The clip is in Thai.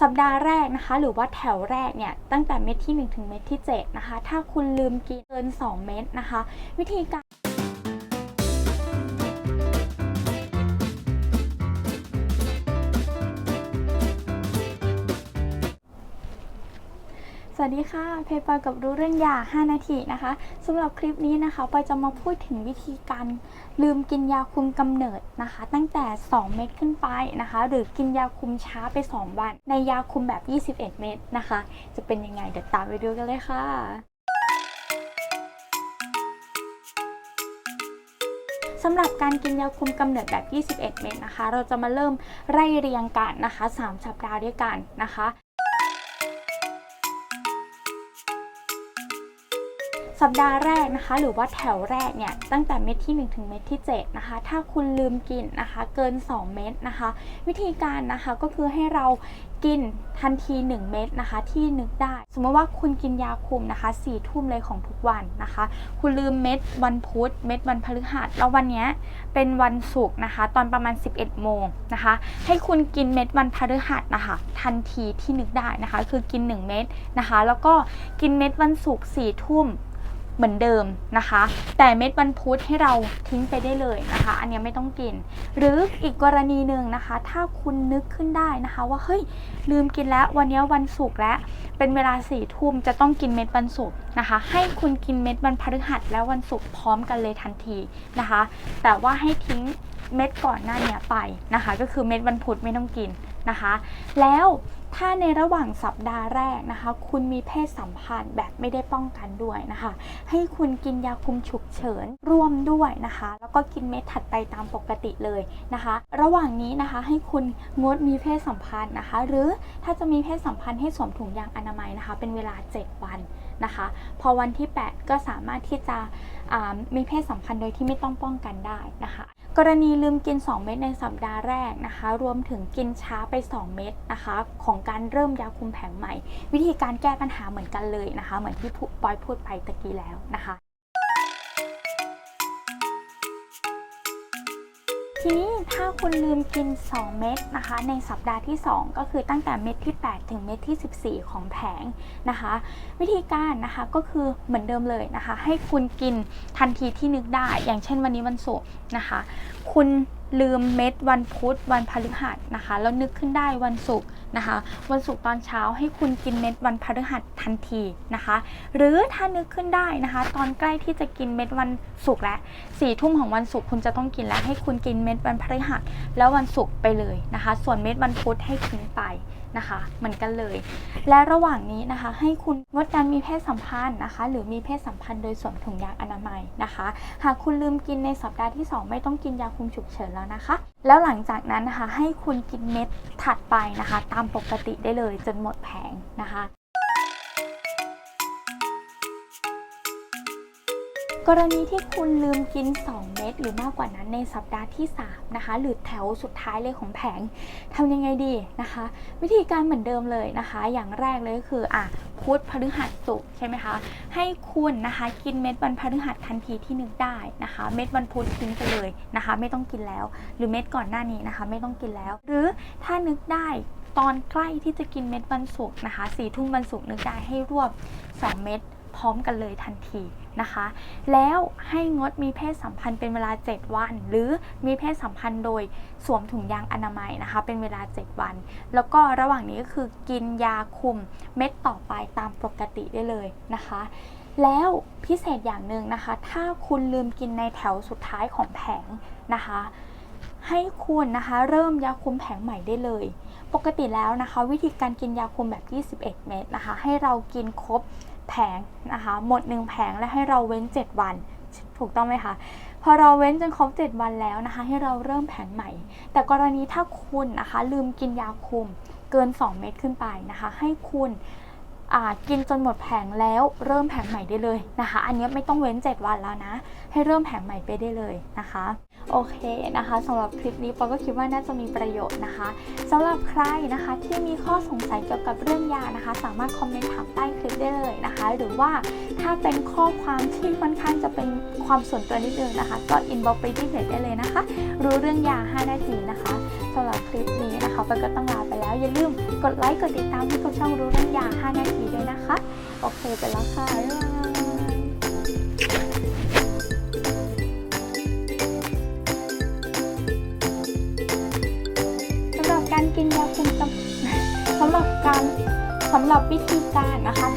สัปดาห์แรกนะคะ หรือว่าแถวแรกเนี่ยตั้งแต่เม็ดที่ 1 ถึงเม็ดที่7นะคะถ้าคุณลืมกินเกิน 2 เม็ดนะคะ วิธีการ วัสดีค่ะ เพย์ปอยกับรู้เรื่องยา 5 นาทีนะคะสำหรับคลิปนี้นะคะปอยจะมาพูดถึงวิธีการลืมกินยาคุมกำเนิดนะคะ ตั้งแต่ 2 เม็ดขึ้นไปนะคะ หรือกินยาคุมช้าไป 2 วัน ในยาคุมแบบ 21 เม็ดนะคะ จะเป็นยังไงเดี๋ยวตามไปดูกันเลยค่ะสำหรับการกินยาคุมกำเนิดแบบ 21 เม็ดนะคะ เราจะมาเริ่มไล่เรียงกันนะคะ 3 สัปดาห์ด้วยกันนะคะ สัปดาห์แรกนะคะ หรือว่าแถวแรกเนี่ยตั้งแต่เม็ดที่ 1 ถึงเม็ดที่7นะคะ ถ้าคุณลืมกินนะคะ เกิน 2 เม็ดนะคะ วิธีการนะคะก็คือให้เรากินทันที 1 เม็ดนะคะ ที่นึกได้ สมมติว่าคุณกินยาคุมนะคะ4ี่ทุ่มเลยของทุกวันนะคะ คุณลืมเม็ดวันพุธเม็ดวันพฤหัสแล้ววันนี้เป็นวันศุกร์นะคะ ตอนประมาณ 11 โมงนะคะ ให้คุณกินเม็ดวันพฤหัสนะคะทันทีที่นึกได้นะคะ คือกิน 1 เม็ดนะคะ แล้วก็กินเม็ดวันศุกร์สี่ทุ่ม เหมือนเดิมนะคะ แต่เม็ดวันพุธให้เราทิ้งไปได้เลยนะคะ อันนี้ไม่ต้องกิน หรืออีกกรณีหนึ่งนะคะ ถ้าคุณนึกขึ้นได้นะคะ ว่าเฮ้ยลืมกินแล้ววันนี้วันศุกร์แล้วเป็นเวลาสี่ทุ่มจะต้องกินเม็ดวันศุกร์นะคะ ให้คุณกินเม็ดวันพฤหัสแล้ววันศุกร์พร้อมกันเลยทันทีนะคะ แต่ว่าให้ทิ้งเม็ดก่อนหน้าเนี้ยไปนะคะ ก็คือเม็ดวันพุธไม่ต้องกินนะคะ แล้ว ถ้าในระหว่างสัปดาห์แรกนะคะ คุณมีเพศสัมพันธ์แบบไม่ได้ป้องกันด้วยนะคะ ให้คุณกินยาคุมฉุกเฉินร่วมด้วยนะคะ แล้วก็กินเม็ดถัดไปตามปกติเลยนะคะ ระหว่างนี้นะคะให้คุณงดมีเพศสัมพันธ์นะคะ หรือถ้าจะมีเพศสัมพันธ์ให้สวมถุงยางอนามัยนะคะ เป็นเวลา 7 วัน นะคะ พอวันที่ 8 ก็สามารถที่จะมีเพศสัมพันธ์โดยที่ไม่ต้องป้องกันได้นะคะ กรณีลืมกิน 2 เม็ดในสัปดาห์แรกนะคะ รวมถึงกินช้าไป 2 เม็ดนะคะ ของการเริ่มยาคุมแผงใหม่ วิธีการแก้ปัญหาเหมือนกันเลยนะคะ เหมือนที่ปอยพูดไปตะกี้แล้วนะคะ ทีนี้ถ้าคุณลืมกิน 2 เม็ดนะคะ ในสัปดาห์ที่ 2 ก็คือตั้งแต่เม็ดที่ 8 ถึงเม็ดที่ 14 ของแผงนะคะ วิธีการนะคะก็คือเหมือนเดิมเลยนะคะ ให้คุณกินทันทีที่นึกได้ อย่างเช่นวันนี้วันศุกร์นะคะ คุณ ลืมเม็ดวันพุธวันพฤหัสนะคะ แล้วนึกขึ้นได้วันศุกร์นะคะ วันศุกร์ตอนเช้าให้คุณกินเม็ดวันพฤหัสทันทีนะคะ หรือถ้านึกขึ้นได้นะคะ ตอนใกล้ที่จะกินเม็ดวันศุกร์แล้วสี่ทุ่มของวันศุกร์คุณจะต้องกินแล้วให้คุณกินเม็ดวันพฤหัสแล้ววันศุกร์ไปเลยนะคะ ส่วนเม็ดวันพุธให้ทิ้งไป นะคะ เหมือนกันเลย และระหว่างนี้นะคะ ให้คุณงดการมีเพศสัมพันธ์นะคะ หรือมีเพศสัมพันธ์โดยสวมถุงยางอนามัยนะคะ หากคุณลืมกินในสัปดาห์ที่ 2 ไม่ต้องกินยาคุมฉุกเฉินแล้วนะคะ แล้วหลังจากนั้นนะคะให้คุณกินเม็ดถัดไปนะคะ ตามปกติได้เลยจนหมดแผงนะคะ กรณีที่คุณลืมกิน 2 เม็ดหรือมากกว่านั้นในสัปดาห์ที่ 3 นะคะ หรือแถวสุดท้ายเลยของแผงทำยังไงดีนะคะ วิธีการเหมือนเดิมเลยนะคะ อย่างแรกเลยก็คืออะพุธพฤหัสศุกร์ใช่ไหมคะ ให้คุณนะคะกินเม็ดวันพฤหัสทันทีที่นึกได้นะคะ เม็ดวันพุธทิ้งไปเลยนะคะ ไม่ต้องกินแล้ว หรือเม็ดก่อนหน้านี้นะคะ ไม่ต้องกินแล้ว หรือถ้านึกได้ตอนใกล้ที่จะกินเม็ดวันศุกร์นะคะสี่ทุ่มวันศุกร์นึกได้ให้รวบ 2 เม็ด พร้อมกันเลยทันทีนะคะ แล้วให้งดมีเพศสัมพันธ์เป็นเวลา 7 วัน หรือมีเพศสัมพันธ์โดยสวมถุงยางอนามัยนะคะ เป็นเวลา 7 วัน แล้วก็ระหว่างนี้ก็คือกินยาคุมเม็ดต่อไปตามปกติได้เลยนะคะแล้วพิเศษอย่างหนึ่งนะคะ ถ้าคุณลืมกินในแถวสุดท้ายของแผงนะคะ ให้คุณนะคะเริ่มยาคุมแผงใหม่ได้เลย ปกติแล้วนะคะ วิธีการกินยาคุมแบบ 21 เม็ดนะคะ ให้เรากินครบ แผงนะคะหมดหนึ่งแผงและให้เราเว้น 7 วันถูกต้องไหมคะพอเราเว้นจนครบ 7 วันแล้วนะคะ ให้เราเริ่มแผงใหม่ แต่กรณีถ้าคุณนะคะ ลืมกินยาคุมเกิน 2 เม็ดขึ้นไปนะคะ ให้คุณ กินจนหมดแผงแล้วเริ่มแผงใหม่ได้เลยนะคะ อันนี้ไม่ต้องเว้น 7 วันแล้วนะ ให้เริ่มแผงใหม่ไปได้เลยนะคะ โอเคนะคะสำหรับคลิปนี้ปอก็คิดว่าน่าจะมีประโยชน์นะคะสำหรับใครนะคะที่มีข้อสงสัยเกี่ยวกับเรื่องยานะคะ สามารถคอมเมนต์ถามใต้คลิปได้เลยนะคะ หรือว่าถ้าเป็นข้อความที่ค่อนข้างจะเป็นความส่วนตัวนิดนึงนะคะ ก็อินบ็อกไปที่เพจได้เลยนะคะ รู้เรื่องยา 5 นาทีนะคะสำหรับคลิปนี้นะคะไปก็ต้องลาไปแล้ว อย่าลืมกดไลค์กดติดตามให้กับช่องรู้เรื่องยา 5 นาทีด้วยนะคะ โอเคไปแล้วค่ะบ๊ายบายสำหรับการกินยาคุมกำสำหรับการสำหรับวิธีการนะคะ